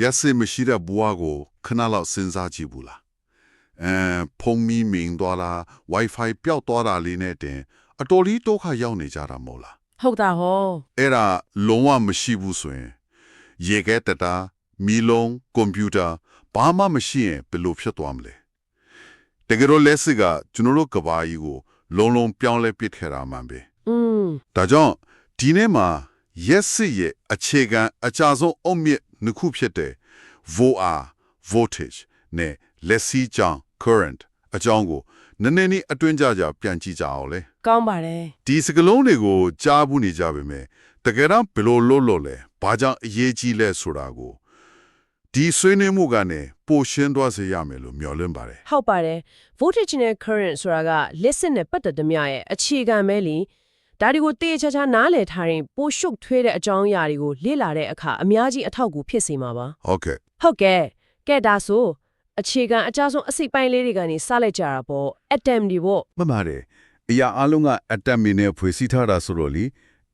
ရက်စစ်မရှိတဲ့ဘဝကိုခဏလောက်စဉ်းစားကြည့်ဘူးလားအဲဖုံမီမင်သွားတာ Wi-Fi ပျောက်သွားတာလေးနဲ့တင် အတော်လေးဒုက္ခရောက်နေကြတာမဟုတ်လားဟုတ်တာဟောအဲ့ဒါလုံးဝမရှိဘူးဆိုရင် ရေခဲတတာမီလုံးကွန်ပျူတာဘာမှမရှိရင်ဘယ်လိုဖြစ်သွားမလဲတကယ်တော့လက်စစ်ကကျွန်တော်တို့ကဘာကြီးကို လုံးလုံးပြောင်းလဲပစ်ခဲ့တာမှန်ပဲอืมဒါကြောင့်ဒီနေ့မှာရက်စစ်ရဲ့အခြေခံအကြဆုံးအုံမြင့် နှစ်ခုဖြစ်တဲ့ VOR voltage နဲ့လက်စီကြောင့် current အကြောင်းကိုနည်းနည်းလေးအတွင်းကြကြပြန်ကြည့်ကြအောင်လေကောင်းပါတယ်ဒီစကလုံးတွေကိုကြားဘူးနေကြပါမယ်တကယ်တော့ဘယ်လိုလုပ်လို့လဲဘာကြောင့်အရေးကြီးလဲဆိုတာကိုဒီဆွေးနွေးမှုကနေပိုရှင်းသွားစေရမယ်လို့မျှော်လင့်ပါတယ်ဟုတ်ပါတယ် voltage နဲ့ current ဆိုတာက listen နဲ့ပတ်သက်သမျှရဲ့အခြေခံပဲလी ဒါဒီကိုတေးချာချာနားလည်ထားရင်ပိုရှုပ်ထွေးတဲ့အကြောင်းအရာတွေကိုလေ့လာတဲ့အခါအများကြီးအထောက်အကူဖြစ်စေမှာပါဟုတ်ကဲ့ဟုတ်ကဲ့ကဲဒါဆိုအခြေခံအကြဆုံးအစိတ်ပိုင်းလေးတွေကနေစလိုက်ကြတာပေါ့ atom တွေပေါ့မှန်ပါတယ်အရာအလုံးကအတမီနဲ့ဖွေစီထားတာဆိုတော့လေ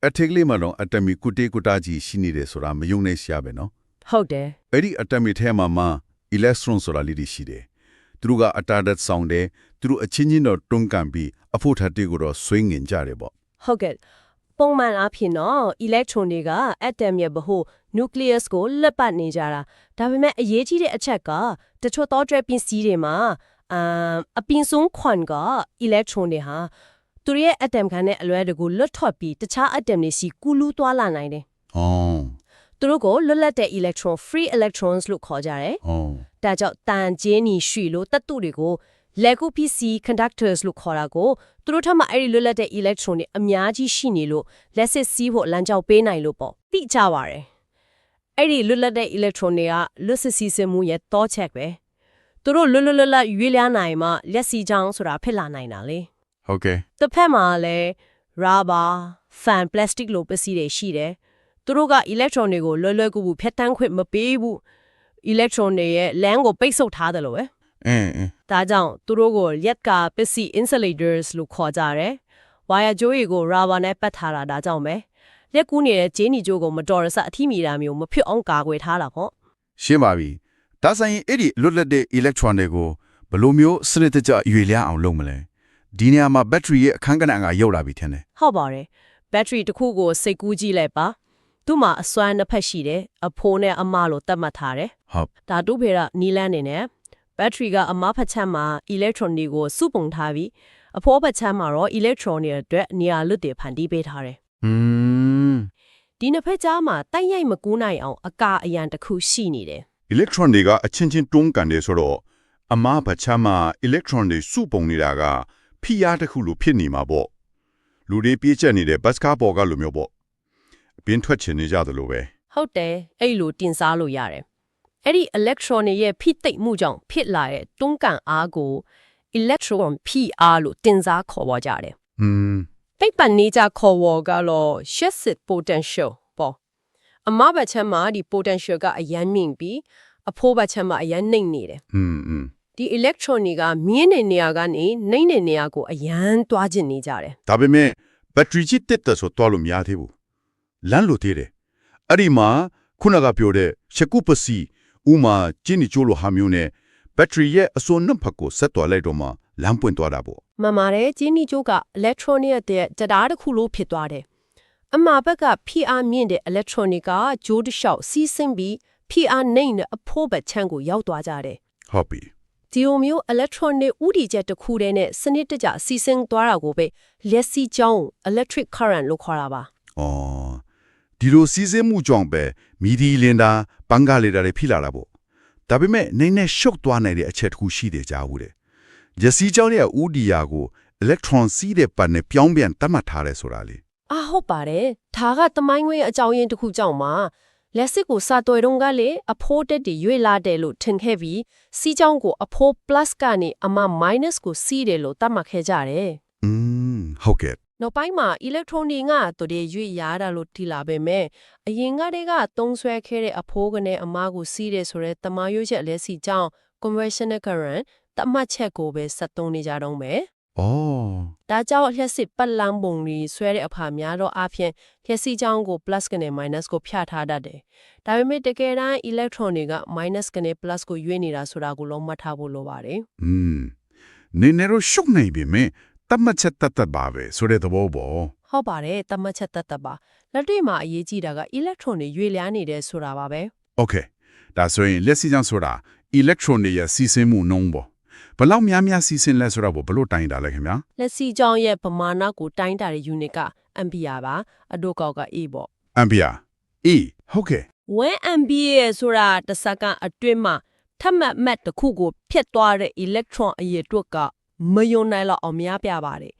အထက်ကလေးမှာတော့အတမီကုတေကုတာကြီးရှိနေတယ်ဆိုတာမယုံနိုင်ရှာပဲနော်ဟုတ်တယ်အဲ့ဒီအတမီထဲမှာမှ electron ဆိုတာလေးတွေရှိတယ်သူတို့ကအတားတက်ဆောင်တယ်သူတို့အချင်းချင်းတော့တွန်းကန်ပြီးအဖို့ထတ်တွေကိုတော့ဆွေးငင်ကြတယ်ပေါ့ ဟုတ်ကဲ့ပုံမှန်အားဖြင့်တော့ electron တွေက atom ရဲ့ဗဟို nucleus ကိုလက်ပတ်နေကြတာဒါပေမဲ့အရေးကြီးတဲ့အချက်ကတချို့သောတွဲပစ္စည်းတွေမှာအမ်အပင်ဆုံးခွန်က electron တွေဟာသူတို့ရဲ့ atom ခံတဲ့အလွဲတကူလွတ်ထွက်ပြီးတခြား atom တွေစီကူးလူးသွားလာနိုင်တယ်။အော်သူတို့ကိုလွတ်လပ်တဲ့ electron free electrons လို့ခေါ်ကြတယ်။အော်ဒါကြောင့်တန်ကျင်းနီရွှီလို့တတ်တူတွေကို Lego PC conductors လို့ခေါ်တာကိုသူတို့ထက်မှအဲ့ဒီလွတ်လပ်တဲ့ electron တွေအများကြီးရှိနေလို့လက်စစ်စီးဖို့လမ်းကြောင်းပေးနိုင်လို့ပေါ့သိကြပါရယ်အဲ့ဒီလွတ်လပ်တဲ့ electron တွေကလွတ်စစ်စီးစမှုရဲ့တော့ချက်ပဲသူတို့လွတ်လွတ်လပ်လပ်ရွေးလျားနိုင်မှလက်စီချောင်းဆိုတာဖြစ်လာနိုင်တာလေဟုတ်ကဲ့တစ်ဖက်မှာလည်း rubber fan plastic လိုပစ္စည်းတွေရှိတယ်သူတို့က electron တွေကိုလွယ်လွယ်ကူကူဖြတ်တန်းခွင့်မပေးဘူး electron တွေရဲ့လမ်းကိုပိတ်ဆို့ထားတယ်လို့ပဲ။ အင်းအင်းဒါကြောင့်သူတို့ကိုလက်ကပစ္စည်း insulators လို့ခေါ်ကြတယ်။ wire ကြိုးတွေကို rubber နဲ့ပတ်ထားတာဒါကြောင့်ပဲလက်ကူးနေတဲ့ဂျင်းနီကြိုးကိုမတော်ရဆအထိမိတာမျိုးမဖြစ်အောင်ကာကွယ်ထားတာပေါ့ရှင်းပါပြီ။ဒါဆိုရင်အဲ့ဒီလွတ်လပ်တဲ့ electron တွေကိုဘယ်လိုမျိုးစနစ်တကျရွေလျားအောင်လုပ်မလဲ။ဒီနေရာမှာ battery ရဲ့အခန်းကဏ္ဍကရောက်လာပြီထင်တယ်။ဟုတ်ပါတယ်။ battery တစ်ခုကိုစိတ်ကူးကြည့်လိုက်ပါ။သူ့မှာအစွမ်းနှစ်ဖက်ရှိတယ်။အဖိုးနဲ့အမလို့သတ်မှတ်ထားတယ်။ဟုတ်။ဒါတို့ဖေရနီလန်းနေနဲ့ battery ကအမဖက်ချက်မှာ electron တွေကိုစုပုံထားပြီးအဖိုးဖက်ချက်မှာတော့ electron တွေအတွက်နေရာလွတ်တွေဖန်တီးပေးထားတယ်။อืมဒီနှစ်ဖက်ကြားမှာတိုက်ရိုက်မကူးနိုင်အောင်အကာအယံတစ်ခုရှိနေတယ် electron တွေကအချင်းချင်းတွန်းကန်တယ်ဆိုတော့အမားဘချမ်းမှာ electron တွေစုပုံနေတာကဖိအားတစ်ခုလိုဖြစ်နေမှာပေါ့။လူတွေပြေးချက်နေတဲ့ဘတ်စကားဘောကလိုမျိုးပေါ့။အပြင်းထွက်ချင်နေကြသလိုပဲဟုတ်တယ်အဲ့လိုတင်စားလို့ရတယ် အဲ့ဒီ electron တွေရဲ့ဖိသိပ်မှုကြောင့်ဖြစ်လာတဲ့တွန်းကန်အားကို electron ဖိအားလို့တင်စားခေါ်ပေါ်ကြတယ် ။อืม သိပ္ပံနေကြခေါ်ဝေါ်ကတော့ Shesit potential ပေါ့အမဘတ်ချက်မှာဒီ potential ကအရန်မြင့်ပြီးအဖိုးဘတ်ချက်မှာအရန်နှိမ့်နေတယ် อืมอืม ဒီ electron တွေကမြင့်တဲ့နေရာကနေနှိမ့်တဲ့နေရာကိုအရန်တွားကျင်နေကြတယ် ဒါပေမဲ့ဘက်ထရီချစ်တက်တဲ့ဆိုတော့လို့မရသေးဘူး။လမ်းလို့သေးတယ်။အဲ့ဒီမှာခုနကပြောတဲ့ရှကုပစီ ဥမာကျင်းနီချိုးလိုဟာမျိုးနဲ့ဘက်ထရီရဲ့အစွန်းနှစ်ဖက်ကိုဆက်သွားလိုက်တော့မှလမ်းပွင့်သွားတာပေါ့မှန်ပါတယ်ဂျင်းနီကျိုးက electronic တဲ့ကြတားတစ်ခုလို့ဖြစ်သွားတယ်အမှားဘက်က PR မြင့်တဲ့ electronic ကဂျိုးတစ်လျှောက်စီးဆင်းပြီး PR နှိမ့်တဲ့အဖိုးဘက်ချမ်းကိုရောက်သွားကြတယ်။ဟုတ်ပြီဒီလိုမျိုး electronic ဥတီချက်တစ်ခုတည်းနဲ့စနစ်တကျစီးဆင်းသွားတာကိုပဲလက်စီကြောင်း electric current လို့ခေါ်တာပါ။အော် ဒီလိုစီးစင်းမှုကြောင့်ပဲမီဒီလင်တာပန်းကားလေတာတွေဖိလာတာပေါ့။ဒါပေမဲ့နေနဲ့ရှုပ်သွားနိုင်တဲ့အချက်တစ်ခုရှိတယ်ကြားဘူးတယ်။ယစီကြောင့်ရဲ့ဥဒီယာကို electron စီးတဲ့ပတ်နဲ့ပြောင်းပြန်တတ်မှတ်ထားတယ်ဆိုတာလေအာဟုတ်ပါတယ်ဒါကတမိုင်းဝဲအကြောင်းရင်းတစ်ခုကြောင့်မှာလက်စစ်ကိုစာတော်တုံးကလေအဖိုးတက်တည်ရွေလာတယ်လို့ထင်ခဲ့ပြီးစီးကြောင်းကိုအဖိုး plus ကနေအမ minus ကိုစီးတယ်လို့သတ်မှတ်ခဲ့ကြတယ်။อืมဟုတ်ကဲ့ နောက်ပိုင်းမှာ electron တွေကတို့တွေရွေရတာလို့ထီလာပေမဲ့အရင်ကတည်းကသုံးဆွဲခဲ့တဲ့အဖိုးကနေအမကိုစီးတယ်ဆိုတဲ့တမာရွေးချက်လက်စီကြောင်း conventional current တတ်မှတ်ချက်ကိုပဲဆက်သုံးနေကြတော့မယ်ဒါကြောင့်လျှက်စစ်ပတ်လန်းပုံတွေဆွဲတဲ့အခါများတော့အပြင်လျှက်စီချောင်းကို plus ကနေ minus ကိုဖြတ်ထားတတ်တယ်။ဒါပေမဲ့တကယ်တမ်း electron တွေက minus ကနေ plus ကိုရွေ့နေတာဆိုတာကိုလုံးမှတ်ထားဖို့လိုပါတယ်อืมနေနေတော့ရှုပ်နေပြီမင်း တတ်မှတ်ချက်တတ်တတ်ပါပဲဆိုတဲ့သဘောပေါ့ဟုတ်ပါတယ်တတ်မှတ်ချက်တတ်တတ်ပါလက်တွေ့မှာအရေးကြီးတာက electron တွေရွေလျားနေတယ်ဆိုတာပါပဲ Okay ဒါဆိုရင်လက်စီချောင်းဆိုတာ electron တွေရဲ့စီးဆင်းမှုနှုန်းပေါ့ဘလောက်များများစီးဆင်းလဲဆိုတာကိုဘလို့တိုင်းတာလဲခင်ဗျာလက်စီချောင်းရဲ့ပမာဏကိုတိုင်းတာတဲ့ unit က ampere ပါအတို့ကောက်က A ပေါ့ ampere E ဟုတ်ကဲ့ when ampere ဆိုတာတစ်စက္ကန့်အတွင်းမှာထပ်မတ်မတ်တစ်ခုကိုဖြတ်သွားတဲ့ electron အရေအတွက်က မယုံနိုင်လောက်အောင်များပြပါတယ်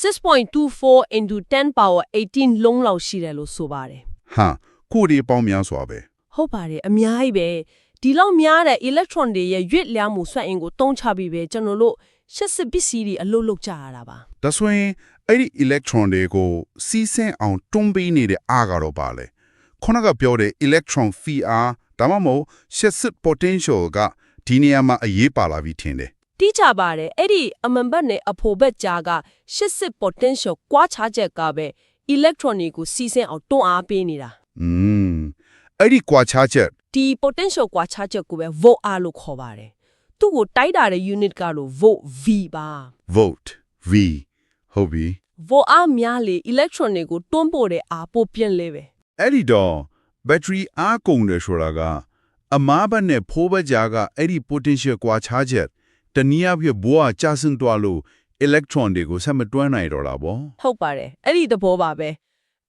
6.24 into 10 power 18လုံးလောက်ရှိတယ်လို့ဆိုပါတယ်ဟာကိုဒီပေါင်းများစွာပဲဟုတ်ပါတယ်အများကြီးပဲဒီလောက်များတဲ့ electron တွေရဲ့ရွေ့လျားမှုစွမ်းအင်ကိုတုံးချပြီးပဲကျွန်တော်တို့ရှက်စစ်ပစ္စည်းတွေအလုပ်လုပ်ကြရတာပါဒါဆိုရင်အဲ့ဒီ electron တွေကိုစီးဆင်းအောင်တွန်းပေးနေတဲ့အားကတော့ပါလေခုနကပြောတဲ့ electron phi အားဒါမှမဟုတ် shear potential ကဒီနေရာမှာအရေးပါလာပြီထင်တယ် တိကျပါတယ်အဲ့ဒီအမှန်ဘက်နဲ့အဖို့ဘက်ကြားကရှစ်စစ် potential ကွာခြားချက်ကပဲ electron တွေကိုစီးဆင်းအောင်တွန်းအားပေးနေတာอืมအဲ့ဒီကွာခြားချက်ဒီ potential ကွာခြားချက်ကိုပဲ volt R လို့ခေါ်ပါတယ်သူ့ကိုတိုက်တာတဲ့ unit ကတော့ volt V ပါ volt v ဟုတ်ပြီ volt R များလေ electron တွေကိုတွန်းပို့တဲ့အားပိုပြင်းလဲပဲအဲ့ဒီတော့ battery အားကုန်တယ်ဆိုတာကအမားဘက်နဲ့ဖိုးဘက်ကြားကအဲ့ဒီ potential ကွာခြားချက် တနည်းအားဖြင့်ဘိုးကကြာစင်သွားလို့ electron တွေကိုဆက်မတွန်းနိုင်တော့တာပေါ့ ဟုတ်ပါတယ်အဲ့ဒီသဘောပါပဲ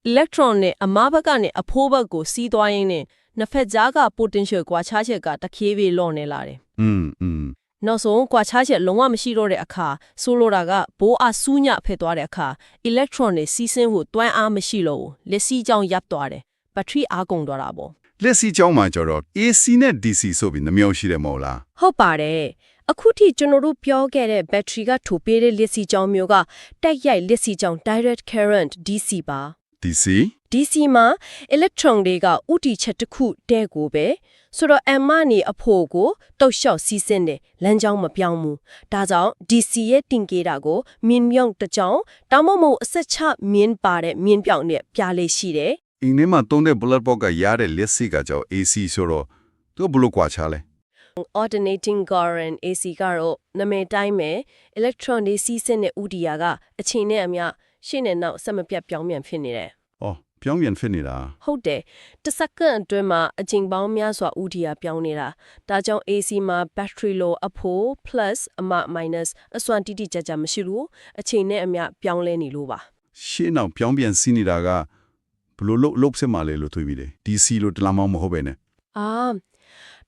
electron နဲ့အမားဘက်ကနေအဖိုးဘက်ကိုစီးသွားရင်းနဲ့နှစ်ဖက်ကြားက potential ကွာခြားချက်ကတဖြည်းဖြည်းလော့နေလာတယ် อืมอืม နောက်ဆုံးကွာခြားချက်လုံးဝမရှိတော့တဲ့အခါဆိုလိုတာကဘိုးအားစူးညဖက်သွားတဲ့အခါ electron တွေစီးဆင်းဖို့တွန်းအားမရှိလို့ဘူးလက်စီးကြောင်းရပ်သွားတယ်ဘက်ထရီအားကုန်သွားတာပေါ့ လက်စီကျောင်းမှာကျတော့ AC နဲ့ DC ဆိုပြီးနှမျိုးရှိတယ်မဟုတ်လား ဟုတ်ပါတယ် အခုထိကျွန်တော်တို့ပြောခဲ့တဲ့ဘက်ထရီကထိုပေးတဲ့လက်စီကြောင်းမျိုးကတက်ရိုက်လက်စီကြောင်း direct current DC ပါ DC DC မှာ electron တွေကဥတီချက်တစ်ခုတဲ့ကိုပဲဆိုတော့ M ကနေအဖို့ကိုတုတ်လျှောက်စီးဆင်းတယ်လမ်းကြောင်းမပြောင်းဘူးဒါကြောင့် DC ရဲ့တင်ကေတာကိုမြင်းမြောင်တစ်ကြောင်းတောင်းမမို့အဆက်ချမြင်းပါတဲ့မြင်းပြောင်နဲ့ပြားလေးရှိတယ်အင်းထဲမှာတုံးတဲ့ bullet box ကရတဲ့လက်စီကကြောင့် AC ဆိုတော့သူကဘလို့ကွာခြားလဲ alternating current AC ကတော့နာမည်တိုင်းပဲ electron တွေစီးဆင်းတဲ့ဥတီယာကအချိန်နဲ့အမျှရှေ့နဲ့နောက်ဆက်မပြတ်ပြောင်းပြန်ဖြစ်နေတယ်။အော်ပြောင်းပြန်ဖြစ်နေတာဟုတ်တယ်တစ်စက္ကန့်အတွင်းမှာအချိန်ပေါင်းများစွာဥတီယာပြောင်းနေတာဒါကြောင့် AC မှာ battery low အဖို့ plus အမ minus အစွမ်းတိတိကျကျမရှိဘူးအချိန်နဲ့အမျှပြောင်းလဲနေလို့ပါ။ရှင်းအောင်ပြောင်းပြန်စီးနေတာကဘလို့လုတ်လုတ်ဆက်မှလဲလို့တွေးပြီးတယ်။ DC လို့တလားမမဟုတ်ပဲနဲ့အာ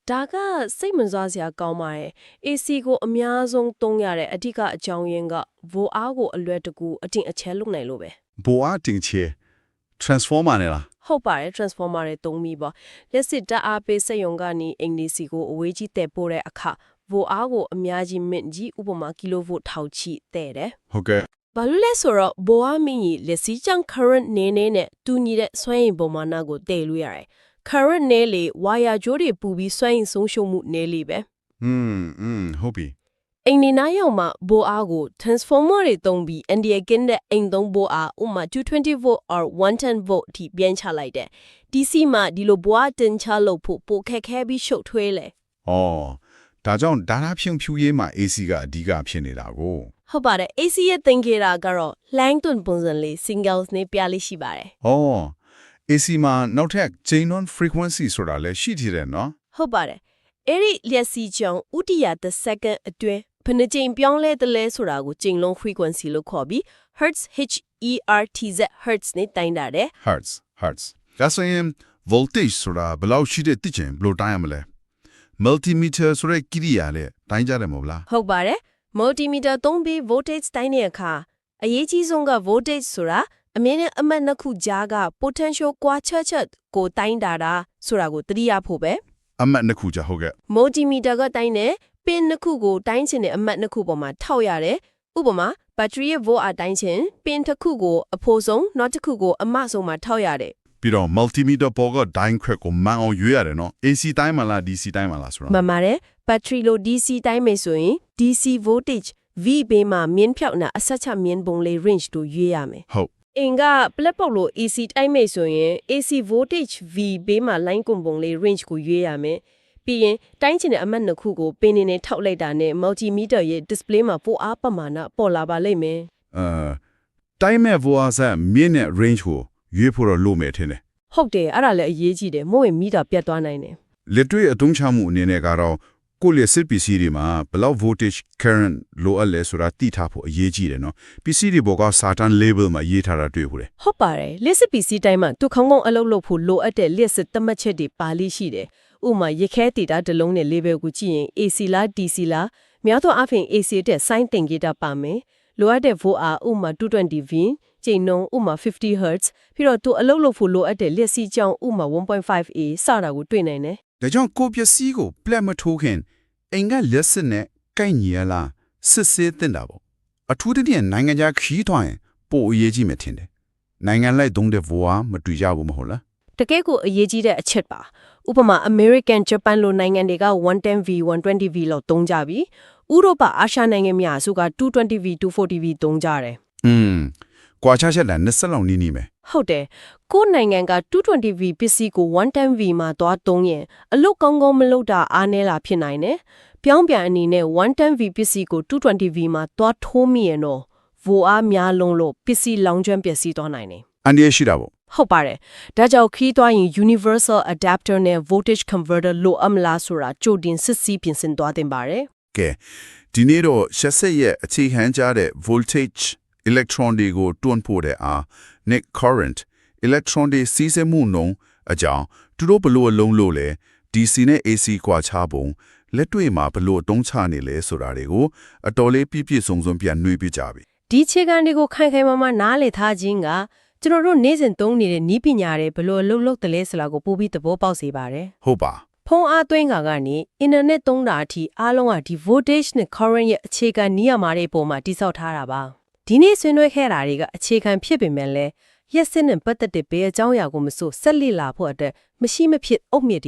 ဒါကစိတ်ဝင်စားစရာကောင်းပါတယ် AC ကိုအများဆုံးသုံးရတဲ့အဓိကအကြောင်းရင်းက volt အားကိုအလွယ်တကူအတင်အချဲလုပ်နိုင်လို့ပဲ။ဘိုအားတင်ချေ transformer နဲ့လားဟုတ်ပါတယ် transformer တွေသုံးပြီးပေါ့လက်စစ်တက်အားပေးစက်ရုံကနေအင်္ဂလိပ်စီကိုအဝေးကြီးတည်ပို့တဲ့အခါ volt အားကိုအများကြီးမြင့်ကြီးဥပမာ kilovolt ထောက်ချီတဲ့တယ်။ဟုတ်ကဲ့ဘာလို့လဲဆိုတော့ volt အားမြင့်ကြီးလက်စီချန် current နေနေနဲ့တူညီတဲ့စွမ်းရည်ပုံမှန်နာကိုတည်လို့ရတယ် current နေလေ wire ကြိုးတွေပူပြီးစွမ်းရည်ဆုံးရှုံးမှုနေလေပဲ ။อืมอืมဟုတ်ပြီ အိမ်နေနာရောက်မှာဘိုးအားကို transformer တွေသုံးပြီး NDA ကင်းတဲ့အိမ်သုံးဘိုးအားဥပမာ220 volt or 110 volt အထိပြန်ချလိုက်တယ် DC မှာဒီလိုဘွားတင်ချလို့ဖို့ပိုခက်ခဲပြီးရှုပ်ထွေးလေ ။အော်ဒါကြောင့်ဒါနာဖြုံဖြူရေးမှာ AC ကအဓိကဖြစ်နေတာကို ဟုတ်ပါတယ် AC ရဲ့သင်္ကေတကတော့ line တွန်ပုံစံလေး singles နဲ့ပြလေးရှိပါတယ် ။အော် AC မှာနောက်ထပ် chain on frequency ဆိုတာလည်းရှိသေးတယ်နော်ဟုတ်ပါတယ်အဲ့ဒီလျက်စီကြောင့်ဥတီယာတစ်စက္ကန့်အတွင်းဘယ်နှကြိမ်ပြောင်းလဲသလဲဆိုတာကိုကြိမ်လုံး frequency လို့ခေါ်ပြီး hertz h e r t z hertz နဲ့တိုင်းတာတယ်။ hertz hertz ဒါဆိုရင် voltage ဆိုတာဘယ်လောက်ရှိတဲ့တိကျင်ဘယ်လိုတိုင်းရမလဲ။ multimeter ဆိုတဲ့ကိရိယာနဲ့တိုင်းကြတယ်မဟုတ်လားဟုတ်ပါတယ် multimeter သုံးပြီး voltage တိုင်းတဲ့အခါအရေးကြီးဆုံးက voltage ဆိုတာ အမြင့်နဲ့အမှတ်နှစ်ခုကြားက potential ကွာချက်ချက်ကိုတိုင်းတာတာဆိုတာကိုသတိရဖို့ပဲ။အမှတ်နှစ်ခုကြဟုတ်ကဲ့ multimeter ကတိုင်းတဲ့ပင်နှစ်ခုကိုတိုင်းချင်တဲ့အမှတ်နှစ်ခုပေါ်မှာထောက်ရတယ်ဥပမာ battery ရဲ့ volt အတိုင်းချင်ပင်တစ်ခုကိုအဖိုးဆုံးနောက်တစ်ခုကိုအမဆုံးမှာထောက်ရတယ်ပြီးတော့ multimeter ပေါ်က dyne crack ကိုမှန်အောင်ရွေးရတယ်နော် AC တိုင်းမလား DC တိုင်းမလားဆိုတော့မှန်ပါတယ် battery လို့ DC တိုင်းမယ်ဆိုရင် DC voltage V ဘေးမှာမြင်းဖြောက်နာအဆက်ချမြင်းပုံလေး range တို့ရွေးရမယ်ဟုတ် အင်ကပလက်ပေါက်လို့ AC တိုက်မိတ်ဆိုရင် AC voltage V ဘေးမှာ line ကွန်ပုံလေး range ကိုရွေးရမယ်ပြီးရင်တိုင်းချင်တဲ့အမှတ်နှစ်ခုကိုပင်နေနဲ့ထောက်လိုက်တာနဲ့ multimeter ရဲ့ display မှာပိုအားပမာဏပေါ်လာပါလိမ့်မယ်အဲတိုင်းမဲ့ voice ဆက်မြင့်တဲ့ range ကိုရွေးဖို့တော့လိုမယ်ထင်တယ်ဟုတ်တယ်အဲ့ဒါလည်းအရေးကြီးတယ်မို့ရင်မီတာပြတ်သွားနိုင်တယ်လက်တွေ့အသုံးချမှုအနေနဲ့ကတော့ ကိုယ့်လက်စစ်ပစ္စည်းတွေမှာဘယ်လောက် voltage current လိုအပ်လဲဆိုတာသိထားဖို့အရေးကြီးတယ်နော်ပစ္စည်းတွေဘောက certain label မှာရေးထားတာတွေ့ဘူးလေဟုတ်ပါတယ်လစ်စစ်ပစ္စည်းတိုင်းမှာသူခေါင်းကောင်းအလုပ်လုပ်ဖို့လိုအပ်တဲ့လစ်စစ်သတ်မှတ်ချက်တွေပါလိရှိတယ်ဥပမာရခဲတီတာတစ်လုံးနဲ့ label ကိုကြည့်ရင် AC လား DC လားများသောအားဖြင့် AC တဲ့ sign တင်ကြတာပါမယ်လိုအပ်တဲ့ volt အားဥပမာ 220V ချိန်နှုန်းဥပမာ 50Hz ပြီးတော့သူအလုပ်လုပ်ဖို့လိုအပ်တဲ့လက်စီကြောင်းဥပမာ 1.5A စတာကိုတွေ့နိုင်တယ် ဒါကြောင့်ကိုယ့်ပစ္စည်းကို plat မထိုးခင်အိမ်ကလက်စစ်နဲ့ကိုက်ညီရလားစစ်ဆေးတင်တာပေါ့အထူးသဖြင့်နိုင်ငံခြားခီးထွင်ပိုအရေးကြီးမှထင်တယ်နိုင်ငံလိုက်သုံးတဲ့ voice မတူကြဘူးမဟုတ်လားတကယ့်ကိုအရေးကြီးတဲ့အချက်ပါဥပမာ American Japan လိုနိုင်ငံတွေက 110V 120V လောက်သုံးကြပြီဥရောပအာရှနိုင်ငံများစုက 220V 240V သုံးကြတယ်อืม ကွာခြားချက်လည်း20လောက်နီးနီးပဲဟုတ်တယ်ကိုယ့်နိုင်ငံက 220V ပစ္စည်းကို 110V မှာသွားသုံးရင်အလုတ်ကောင်းကောင်းမလုပ်တာအားနည်းလာဖြစ်နိုင်တယ်ပြောင်းပြန်အနေနဲ့ 110V ပစ္စည်းကို 220V မှာသွားထိုးမိရင်တော့ဗိုအားများလုံးလို့ပစ္စည်းလောင်ကျွမ်းပျက်စီးသွားနိုင်တယ်အန်ဒီရရှိတာပေါ့ဟုတ်ပါတယ်ဒါကြောင့်ခီးသွားရင် universal adapter နဲ့ voltage converter လိုအပ်မလားဆိုတာကြိုတင်စစ်ဆေးပြင်ဆင်သွားသင့်ပါတယ်ကဲဒီနေ့တော့ရှက်ဆက်ရဲ့အခြေခံကြတဲ့ voltage electron တွေကိုတွန်းပို့တဲ့အား net current electron တွေစီးဆင်းမှုနှုန်းအကြောင်းသူတို့ဘလို့အလုံးလို့လဲ DC နဲ့ AC ကွာခြားပုံလက်တွေ့မှာဘလို့အတုံးချနေလဲဆိုတာတွေကိုအတော်လေးပြည့်ပြည့်စုံစုံပြန်နှွေးပြကြပြီဒီခြေခံတွေကိုခိုင်ခိုင်မာမာနားလည်ထားခြင်းကကျွန်တော်တို့နေ့စဉ်သုံးနေတဲ့ဤပညာတွေဘယ်လိုအလုပ်လုပ်တယ်လဲဆိုတာကိုပိုပြီးသဘောပေါက်စေပါတယ်ဟုတ်ပါဖုန်းအားသွင်းကကနေအင်တာနက်သုံးတာအထိအားလုံးကဒီ voltage နဲ့ current ရဲ့အခြေခံနိယာမတွေပုံမှာတိစောက်ထားတာပါ ဒီနေ့ဆွေးနွေးခဲ့တာတွေကအခြေခံဖြစ်ပေမဲ့လည်းရက်စစ်နဲ့ပတ်သက်တဲ့ဘယ်အကြောင်းအရာကိုမဆိုဆက်လက်လာဖို့အတွက်မရှိမဖြစ်အုတ်မြစ်တွေ